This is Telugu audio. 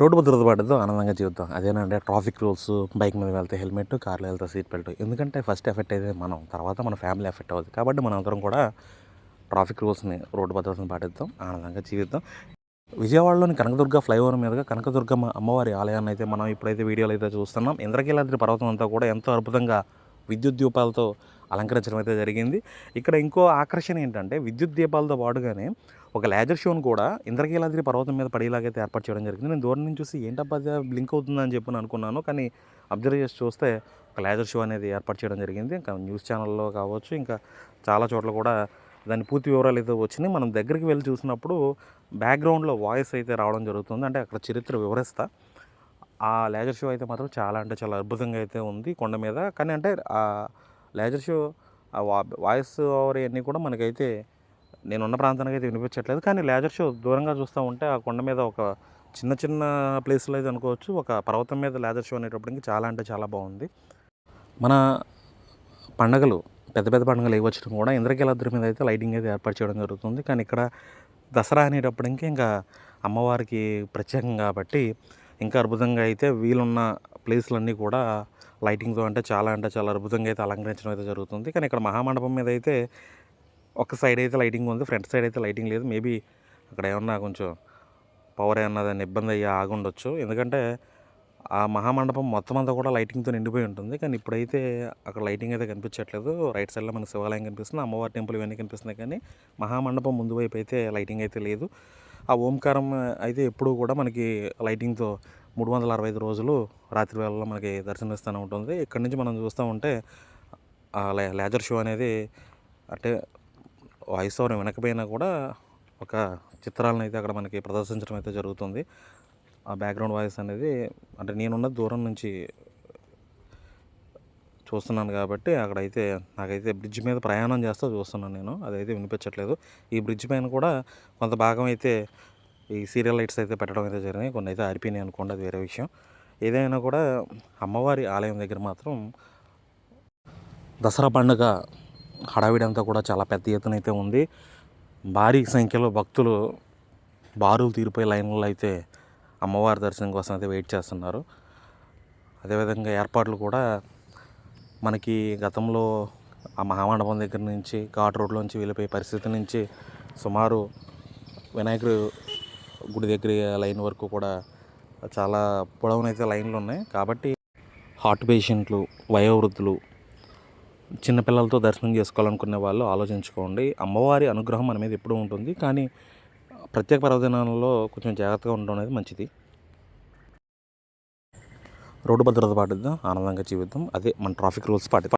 రోడ్డు భద్రత పాటిద్దాం ఆనందంగా జీవిద్దాం. అదేనంటే ట్రాఫిక్ రూల్స్ బైక్ మీద వెళ్తే హెల్మెట్ కార్లో వెళ్తే సీట్ బెల్ట్. ఎందుకంటే ఫస్ట్ ఎఫెక్ట్ అయితే మనం తర్వాత మన ఫ్యామిలీ ఎఫెక్ట్ అవుతుంది కాబట్టి మనం అందరం కూడా ట్రాఫిక్ రూల్స్ని రోడ్డు భద్రతను పాటిద్దాం ఆనందంగా జీవిద్దాం. విజయవాడలోని కనకదుర్గ ఫ్లైఓవర్ మీదుగా కనకదుర్గమ్మ అమ్మవారి ఆలయాన్ని అయితే మనం ఇప్పుడైతే వీడియోలు అయితే చూస్తున్నాం. ఇంద్రకీలాద్రి పర్వతం అంతా కూడా ఎంతో అద్భుతంగా విద్యుత్ దీపాలతో అలంకరించడం అయితే జరిగింది. ఇక్కడ ఇంకో ఆకర్షణ ఏంటంటే విద్యుత్ దీపాలతో పాటుగానే ఒక లేజర్ షోను కూడా ఇంద్రకీలాద్రి పర్వతం మీద పడేలాగైతే ఏర్పాటు చేయడం జరిగింది. నేను దూరం నుంచి చూసి ఏంటబ్బా అది బ్లింక్ అవుతుందని చెప్పి అనుకున్నాను. కానీ అబ్జర్వ్ చేసి చూస్తే ఒక లేజర్ షో అనేది ఏర్పాటు చేయడం జరిగింది. ఇంకా న్యూస్ ఛానల్లో కావచ్చు ఇంకా చాలా చోట్ల కూడా దాని పూర్తి వివరాలు అయితే వచ్చినాయి. మనం దగ్గరికి వెళ్ళి చూసినప్పుడు బ్యాక్గ్రౌండ్లో వాయిస్ అయితే రావడం జరుగుతుంది. అంటే అక్కడ చరిత్ర వివరిస్తా. ఆ లేజర్ షో అయితే మాత్రం చాలా అంటే చాలా అద్భుతంగా అయితే ఉంది కొండ మీద. కానీ అంటే ఆ లేజర్ షో ఆ వాయిస్ ఓవర్ ఇవన్నీ కూడా మనకైతే నేనున్న ప్రాంతానికి అయితే వినిపించట్లేదు. కానీ లేజర్ షో దూరంగా చూస్తూ ఉంటే ఆ కొండ మీద ఒక చిన్న చిన్న ప్లేస్లో అయితే అనుకోవచ్చు. ఒక పర్వతం మీద లేజర్ షో అనేటప్పటికి చాలా అంటే చాలా బాగుంది. మన పండగలు పెద్ద పెద్ద పండుగలు ఇవ్వచ్చడం కూడా ఇంద్రకీలాద్రి మీద అయితే లైటింగ్ అయితే ఏర్పాటు చేయడం జరుగుతుంది. కానీ ఇక్కడ దసరా అనేటప్పటికి ఇంకా అమ్మవారికి ప్రత్యేకం కాబట్టి ఇంకా అద్భుతంగా అయితే వీలున్న ప్లేస్లన్నీ కూడా లైటింగ్తో అంటే చాలా అంటే చాలా అద్భుతంగా అయితే అలంకరించడం అయితే జరుగుతుంది. కానీ ఇక్కడ మహామండపం మీద అయితే ఒక సైడ్ అయితే లైటింగ్ ఉంది ఫ్రంట్ సైడ్ అయితే లైటింగ్ లేదు. మేబీ అక్కడ ఏమన్నా కొంచెం పవర్ ఏమన్నా దాన్ని ఇబ్బంది అయ్యి ఆగుండొచ్చు. ఎందుకంటే ఆ మహామండపం మొత్తం అంతా కూడా లైటింగ్తో నిండిపోయి ఉంటుంది. కానీ ఇప్పుడైతే అక్కడ లైటింగ్ అయితే కనిపించట్లేదు. రైట్ సైడ్లో మనకి శివాలయం కనిపిస్తుంది అమ్మవారి టెంపుల్ ఇవన్నీ కనిపిస్తున్నాయి. కానీ మహామండపం ముందు వైపు అయితే లైటింగ్ అయితే లేదు. ఆ ఓంకారం అయితే ఎప్పుడూ కూడా మనకి లైటింగ్తో మూడు వందల అరవై ఐదు రోజులు రాత్రి వేళల్లో మనకి దర్శనమిస్తూనే ఉంటుంది. ఇక్కడ నుంచి మనం చూస్తూ ఉంటే ఆ లేజర్ షో అనేది అంటే వాయిస్ ఓవర్ వినకపోయినా కూడా ఒక చిత్రాలను అయితే అక్కడ మనకి ప్రదర్శించడం అయితే జరుగుతుంది. ఆ బ్యాక్గ్రౌండ్ వాయిస్ అనేది అంటే నేనున్న దూరం నుంచి చూస్తున్నాను కాబట్టి అక్కడైతే నాకైతే బ్రిడ్జ్ మీద ప్రయాణం చేస్తూ చూస్తున్నాను నేను. అదైతే వినిపించట్లేదు. ఈ బ్రిడ్జ్ పైన కూడా కొంత భాగం అయితే ఈ సీరియల్ లైట్స్ అయితే పెట్టడం అయితే జరిగినాయి కొన్ని అయితే ఆరిపోయినాయి అనుకోండి అది వేరే విషయం. ఏదైనా కూడా అమ్మవారి ఆలయం దగ్గర మాత్రం దసరా పండుగ హడావిడి అంతా కూడా చాలా పెద్ద ఎత్తున అయితే ఉంది. భారీ సంఖ్యలో భక్తులు బారులు తీరిపోయే లైన్లో అయితే అమ్మవారి దర్శనం కోసం అయితే వెయిట్ చేస్తున్నారు. అదేవిధంగా ఏర్పాట్లు కూడా మనకి గతంలో ఆ మహామండపం దగ్గర నుంచి ఘాట్ రోడ్లోంచి వెళ్ళిపోయే పరిస్థితి నుంచి సుమారు వినాయకుడు గుడి దగ్గర లైన్ వరకు కూడా చాలా పొడవునైతే లైన్లు ఉన్నాయి. కాబట్టి హార్ట్ పేషెంట్లు వయోవృద్ధులు చిన్నపిల్లలతో దర్శనం చేసుకోవాలనుకునే వాళ్ళు ఆలోచించుకోండి. అమ్మవారి అనుగ్రహం మన మీద ఎప్పుడూ ఉంటుంది. కానీ ప్రత్యేక పర్వదినాలలో కొంచెం జాగ్రత్తగా ఉండడం అనేది మంచిది. రోడ్డు భద్రత పాటిద్దాం. ఆనందంగా జీవిద్దాం. అదే మన ట్రాఫిక్ రూల్స్ పాటిద్దాం.